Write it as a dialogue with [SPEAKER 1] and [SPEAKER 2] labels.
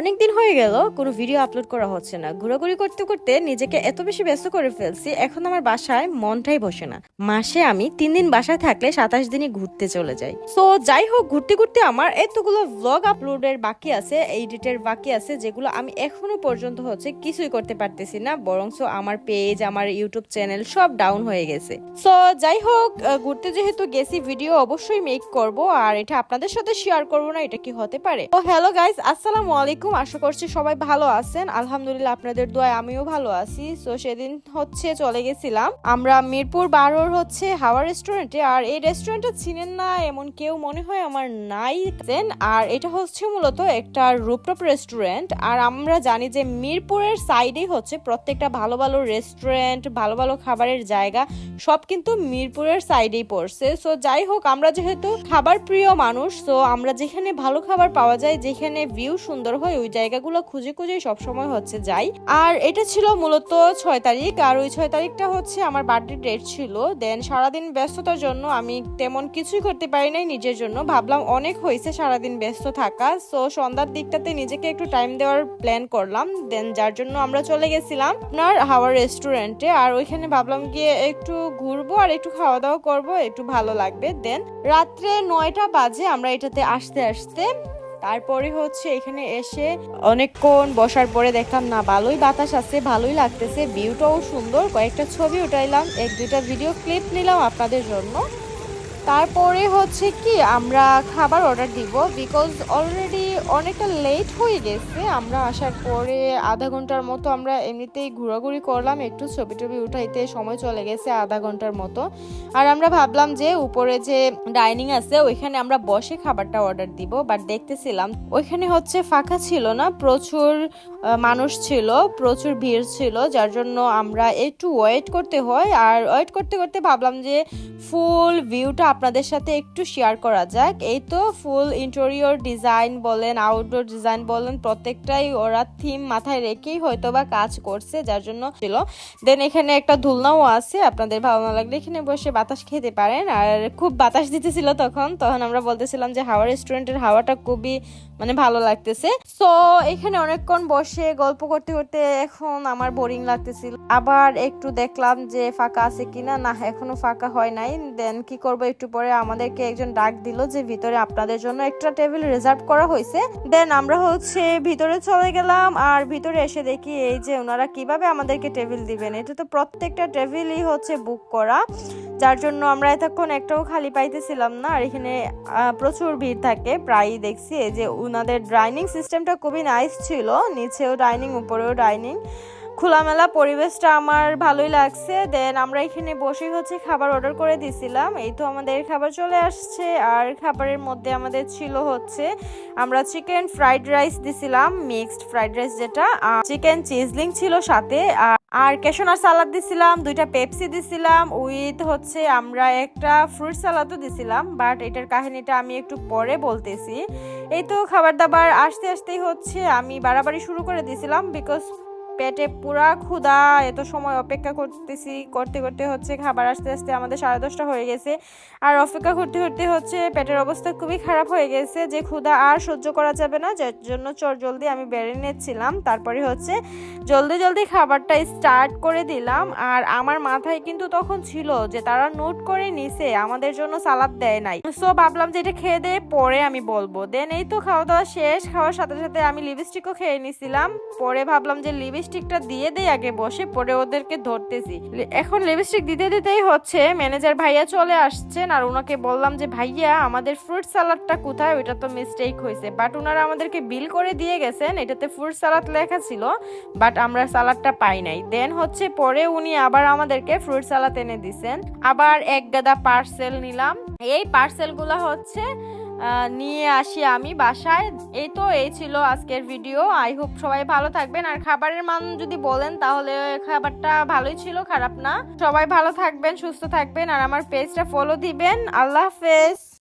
[SPEAKER 1] অনেকদিন হয়ে গেল, কোনো ভিডিও আপলোড করা হচ্ছে না। ঘোরাঘুরি করতে করতে নিজেকে এত বেশি ব্যস্ত করে ফেলছি, এখন আমার বাসায় মনটাই বসে না। মাসে আমি তিন দিন বাসায় থাকলে সাতাশ দিনই ঘুরতে চলে যাই। তো যাই হোক, ঘুরতে ঘুরতে আমার এতগুলো ভ্লগ আপলোডের বাকি আছে এডিটের বাকি আছে, যেগুলো আমি এখনও পর্যন্ত হচ্ছে কিছুই করতে পারতেছি না, বরঞ্চ আমার পেজ আমার ইউটিউব চ্যানেল সব ডাউন হয়ে গেছে। তো যাই হোক ঘুরতে যেহেতু গেছি ভিডিও অবশ্যই মেক করব, আর এটা আপনাদের সাথে শেয়ার করব না, এটা কি হতে পারে? তো হ্যালো গাইস আসসালামু আলাইকুম। আশা করছি সবাই ভালো আছেন। আলহামদুলিল্লাহ আপনাদের দোয়ায় আমিও ভালো আছি। তো সেদিন হচ্ছে চলে গেছিলাম। আমরা মিরপুর বারোর হচ্ছে হাওয়া রেস্টুরেন্টে আর এই রেস্টুরেন্টটা চিনেন না, এমন কেউ মনে হয় আমার নাই। দেন আর এটা হচ্ছে মূলত একটা রুপটপ রেস্টুরেন্ট আর আমরা জানি যে মিরপুরের সাইডেই হচ্ছে প্রত্যেকটা ভালো ভালো রেস্টুরেন্ট ভালো ভালো খাবারের জায়গা। সব কিন্তু মিরপুরের সাইডেই পড়ছে। সো যাই হোক, আমরা যেহেতু খাবার প্রিয় মানুষ তো আমরা যেখানে ভালো খাবার পাওয়া যায়, যেখানে ভিউ সুন্দর হয় ওই জায়গাগুলো খুঁজে খুঁজে সবসময় হচ্ছে যাই। আর এটা ছিল মূলত ছয় তারিখ, আর ওই ছয় তারিখটা হচ্ছে আমার বার্থডে ডেট ছিল। দেন সারাদিন ব্যস্ততার জন্য আমি তেমন কিছুই করতে পারি নাই নিজের জন্য। ভাবলাম অনেক হয়েছে সারাদিন ব্যস্ত থাকা। সো সন্ধ্যার দিকটাতে নিজেকে একটু টাইম দেওয়ার প্ল্যান করলাম। দেন যার জন্য আমরা চলে গেছিলাম আপনার হাওয়ার রেস্টুরেন্টে আর ওইখানে ভাবলাম গিয়ে একটু ঘুরবো আর একটু খাওয়া দাওয়া করব, একটু ভালো লাগবে। দেন রাত্রে নয়টা বাজে আমরা এটাতে আসতে আসতে তারপরে হচ্ছে এখানে এসে অনেকক্ষণ বসার পরে দেখলাম, না, ভালোই বাতাস আছে, ভালোই লাগতেছে ভিউটাও সুন্দর। কয়েকটা ছবি উঠাইলাম, এক দুইটা ভিডিও ক্লিপ নিলাম আপনাদের জন্য। তারপরে হচ্ছে কি, আমরা খাবার অর্ডার দিব বিকজ অলরেডি অনেকটা লেট হয়ে গেছে। আমরা আসার পরে আধা ঘণ্টার মতো আমরা এমনিতেই ঘোরাঘুরি করলাম, একটু ছবি টবি উঠাইতে সময় চলে গেছে আধা ঘণ্টার মতো। আর আমরা ভাবলাম যে উপরে যে ডাইনিং আছে, ওইখানে আমরা বসে খাবারটা অর্ডার দিব বাট দেখতেছিলাম ওইখানে হচ্ছে ফাঁকা ছিল না, প্রচুর মানুষ ছিল, প্রচুর ভিড় ছিল, যার জন্য আমরা একটু ওয়েট করতে হয়। আর ওয়েট করতে করতে ভাবলাম যে ফুল ভিউটা আপনাদের সাথে একটু শেয়ার করা যাক। এই তো ফুল ইন্টেরিয়র ডিজাইন বলেন আউটডোর ডিজাইন বলেন, প্রত্যেকটাই ওরা থিম মাথায় রেখেই হয়তো বা কাজ করছে, যার জন্য ছিল। দেন এখানে একটা ধুলনাও আছে, আপনাদের ভালো না লাগলে এখানে বসে বাতাস খেতে পারেন। আর খুব বাতাস দিতেছিল তখন তখন আমরা বলতেছিলাম যে হাওয়া রেস্টুরেন্টের হাওয়াটা খুবই মানে ভালো লাগতেছে। সো এখানে অনেকক্ষণ বসে গল্প করতে করতে এখন আমার বোরিং লাগতেছিল। আবার একটু দেখলাম যে ফাঁকা আছে কিনা। না, এখনও ফাঁকা হয় নাই। দেন কি করব, একটু পরে আমাদেরকে একজন ডাক দিল যে ভিতরে আপনাদের জন্য একটা টেবিল রিজার্ভ করা হয়েছে। দেন আমরা হচ্ছে ভিতরে চলে গেলাম আর ভিতরে এসে দেখি এই যে ওনারা কীভাবে আমাদেরকে টেবিল দিবেন। এটা তো প্রত্যেকটা টেবিলই হচ্ছে বুক করা। যার জন্য আমরা এতক্ষণ একটাও খালি পাইতেছিলাম না, আর এখানে প্রচুর ভিড় থাকে। প্রায়ই দেখছি যে ওনাদের ডাইনিং সিস্টেমটা খুবই নাইস ছিল। নিচেও ডাইনিং উপরেও ডাইনিং খোলামেলা পরিবেশটা আমার ভালোই লাগছে। দেন আমরা এখানে বসে হচ্ছে খাবার অর্ডার করে দিছিলাম। এই তো আমাদের খাবার চলে আসছে। আর খাবারের মধ্যে আমাদের ছিল হচ্ছে, আমরা চিকেন ফ্রাইড রাইস দিছিলাম মিক্সড ফ্রাইড রাইস যেটা। আর চিকেন চিজলিং ছিল সাথে। আর আর ক্যাশনার সালাদ দিছিলাম, দুইটা পেপসি দিছিলাম উইথ হচ্ছে আমরা একটা ফ্রুট সালাদও দিছিলাম বাট এটার কাহিনীটা আমি একটু পরে বলতেছি। এই তো খাবার দাবার আসতে আসতেই হচ্ছে, আমি বাড়াবাড়ি শুরু করে দিছিলাম বিকজ পেটে পুরা ক্ষুধা। এত সময় অপেক্ষা করতেছি, করতে করতে হচ্ছে খাবার আসতে আসতে আমাদের সাড়ে দশটা হয়ে গেছে। আর অপেক্ষা করতে করতে হচ্ছে পেটের অবস্থা খুবই খারাপ হয়ে গেছে, যে ক্ষুধা আর সহ্য করা যাবে না, যার জন্য চট জলদি আমি বেড়ে নিচ্ছিলাম। তারপরে হচ্ছে জলদি জলদি খাবারটা স্টার্ট করে দিলাম। আর আমার মাথায় কিন্তু তখন ছিল যে তারা নোট করে নিছে, আমাদের জন্য সালাদ দেয় নাই। সো ভাবলাম যে এটা খেয়ে দিয়ে পরে আমি বলব। দেন এই তো খাওয়া দাওয়া শেষ, খাওয়ার সাথে সাথে আমি লিপস্টিকও খেয়ে নিছিলাম। পরে ভাবলাম যে লিপস্টিকটা দিয়ে দেই আগে বসে, পরে ওদেরকে ধরতেছি। এখন লিপস্টিক দিতে দিতেই হচ্ছে ম্যানেজার ভাইয়া চলে আসছেন, আর ওনাকে বললাম যে, ভাইয়া, আমাদের ফ্রুট সালাডটা কোথায়? ওইটা তো মিস্টেক হয়েছে। বাট ওনারা আমাদেরকে বিল করে দিয়ে গেছেন, এটাতে ফ্রুট সালাদ লেখা ছিল বাট আমরা সালাডটা পাই নাই। দেন হচ্ছে পরে উনি আবার আমাদেরকে ফ্রুট সালাদ এনে দিছেন। আবার এক গাদা পার্সেল নিলাম। এই পার্সেলগুলো হচ্ছে নিয়ে আসি আমি বাসায়। এই তো, এই ছিল আজকের ভিডিও আই হোপ সবাই ভালো থাকবেন। আর খাবারের মান যদি বলেন, তাহলে খাবারটা ভালোই ছিল, খারাপ না। সবাই ভালো থাকবেন, সুস্থ থাকবেন। আর আমার পেজটা ফলো দিবেন। আল্লাহ হাফেজ।